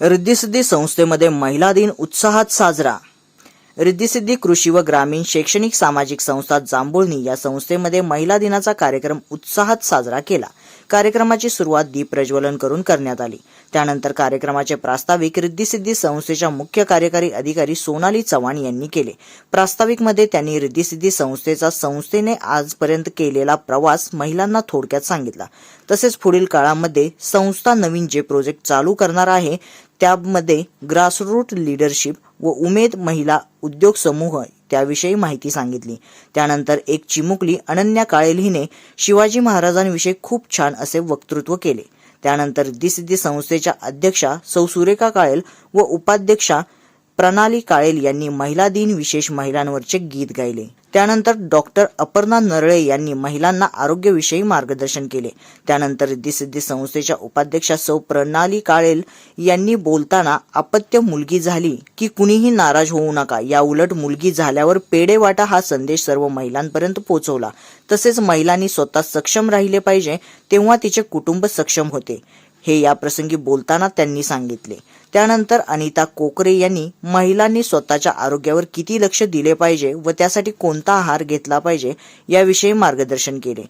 रिद्धिसिद्धी संस्थेमध्ये महिला दिन उत्साहात साजरा. रिद्धिसिद्धी कृषी व ग्रामीण शैक्षणिक सामाजिक संस्था जांभुळणी या संस्थेमध्ये महिला दिनाचा कार्यक्रम उत्साहात साजरा केला. कार्यक्रमाची सुरुवात दीप प्रज्वलन करून करण्यात आली. त्यानंतर कार्यक्रमाचे प्रास्ताविक रिद्धिसिद्धी संस्थेच्या मुख्य कार्यकारी अधिकारी सोनाली चव्हाण यांनी केले. प्रास्ताविकमध्ये त्यांनी रिद्धिसिद्धी संस्थेचा संस्थेने आजपर्यंत केलेला प्रवास महिलांना थोडक्यात सांगितला. तसेच पुढील काळामध्ये संस्था नवीन जे प्रोजेक्ट चालू करणार आहे त्यामध्ये ग्रासरूट लीडरशिप व उमेद महिला उद्योग समूह त्याविषयी माहिती सांगितली. त्यानंतर एक चिमुकली अनन्या काळेल हिने शिवाजी महाराजांविषयी खूप छान असे वक्तृत्व केले. त्यानंतर दिसदी संस्थेच्या अध्यक्षा सौ सुरेखा काळेल व उपाध्यक्षा प्रणाली काळेल यांनी महिला दिन विशेष महिलांवरचे गीत गायले. त्यानंतर डॉक्टर अपर्णा नरळे यांनी महिलांना आरोग्यविषयी मार्गदर्शन केले. त्यानंतर रिद्धिसिद्धी संस्थेच्या उपाध्यक्षा सौ प्रणाली काळेल यांनी बोलताना अपत्य मुलगी झाली की कुणीही नाराज होऊ नका. या उलट मुलगी झाल्यावर पेडे वाटा हा संदेश सर्व महिलांपर्यंत पोहोचवला तसेच महिलांनी स्वतः सक्षम राहिले पाहिजे. तेव्हा तिचे कुटुंब सक्षम होते. हे या प्रसंगी बोलताना त्यांनी सांगितले. त्यानंतर अनिता कोकरे यांनी महिलांनी स्वतःच्या आरोग्यावर किती लक्ष दिले पाहिजे व त्यासाठी कोणता आहार घेतला पाहिजे याविषयी मार्गदर्शन केले.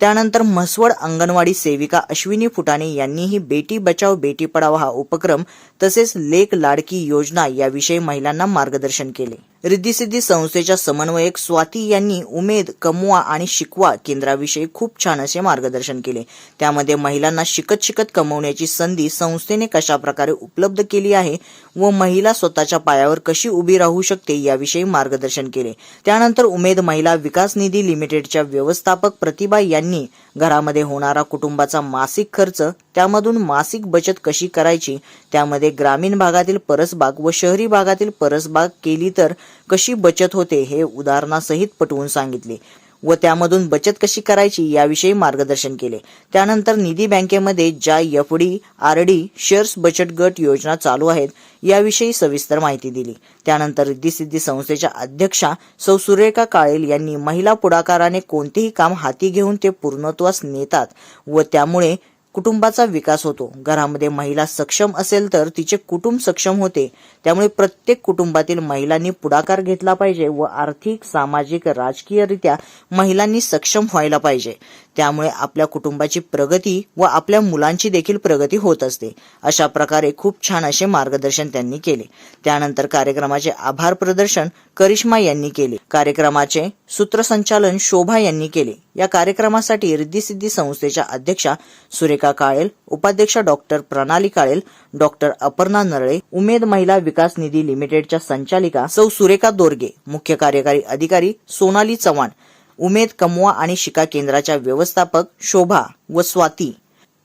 त्यानंतर म्हसवड अंगणवाडी सेविका अश्विनी फुटाणे यांनीही बेटी बचाव बेटी पढाव हा उपक्रम तसेच लेक लाडकी योजना याविषयी महिलांना मार्गदर्शन केले. रिद्धिसिद्धी संस्थेच्या समन्वयक स्वाती यांनी उमेद कमवा आणि शिकवा केंद्राविषयी खूप छान असे मार्गदर्शन केले. त्यामध्ये महिलांना शिकत शिकत कमवण्याची संधी संस्थेने कशा प्रकारे उपलब्ध केली आहे व महिला स्वतःच्या पायावर कशी उभी राहू शकते याविषयी मार्गदर्शन केले. त्यानंतर उमेद महिला विकास निधी लिमिटेडच्या व्यवस्थापक प्रतिभा यांनी घरामध्ये होणारा कुटुंबाचा मासिक खर्च त्यामधून मासिक बचत कशी करायची? त्यामध्ये ग्रामीण भागातील परसबाग व शहरी भागातील परसबाग केली तर कशी बचत होते हे उदाहरणासहित पटवून सांगितले. व त्यामधून बचत कशी करायची याविषयी मार्गदर्शन केले. त्यानंतर निधी बँकेमध्ये ज्या F D R D shares बचत गट योजना चालू आहेत याविषयी सविस्तर माहिती दिली. त्यानंतर रिद्धिसिद्धी संस्थेच्या अध्यक्षा सौ सुरेखा काळेल यांनी महिला पुढाकाराने कोणतेही काम हाती घेऊन ते पूर्णत्वास नेतात व त्यामुळे कुटुंबाचा विकास होतो. घरामध्ये महिला सक्षम असेल तर तिचे कुटुंब सक्षम होते. त्यामुळे प्रत्येक कुटुंबातील महिलांनी पुढाकार घेतला पाहिजे व आर्थिक सामाजिक राजकीयरित्या महिलांनी सक्षम व्हायला पाहिजे. त्यामुळे आपल्या कुटुंबाची प्रगती व आपल्या मुलांची देखील प्रगती होत असते. अशा प्रकारे खूप छान असे मार्गदर्शन त्यांनी केले. त्यानंतर कार्यक्रमाचे आभार प्रदर्शन करिश्मा यांनी केले. कार्यक्रमाचे सूत्रसंचालन शोभा यांनी केले. या कार्यक्रमासाठी रिद्धिसिद्धी संस्थेच्या अध्यक्षा सुरेखा काळेल उपाध्यक्षा डॉक्टर प्रणाली काळेल डॉक्टर अपर्णा नरळे उमेद महिला विकास निधी लिमिटेडच्या संचालिका सौ सुरेखा दोरगे मुख्य कार्यकारी अधिकारी सोनाली चव्हाण उमेद कमवा आणि शिका केंद्राच्या व्यवस्थापक शोभा व स्वाती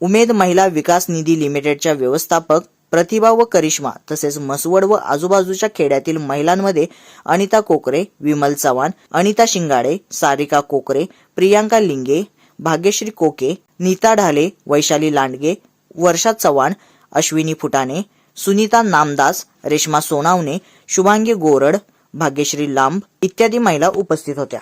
उमेद महिला विकास निधी लिमिटेडच्या व्यवस्थापक प्रतिभा व करिश्मा तसेच मसवड व आजूबाजूच्या खेड्यातील महिलांमध्ये अनिता कोकरे विमल चव्हाण अनिता शिंगाडे सारिका कोकरे प्रियांका लिंगे भाग्यश्री कोके नीता ढाले वैशाली लांडगे वर्षा चव्हाण अश्विनी फुटाणे सुनीता नामदास रेश्मा सोनावणे शुभांगी गोरड भाग्यश्री लांब इत्यादी महिला उपस्थित होत्या.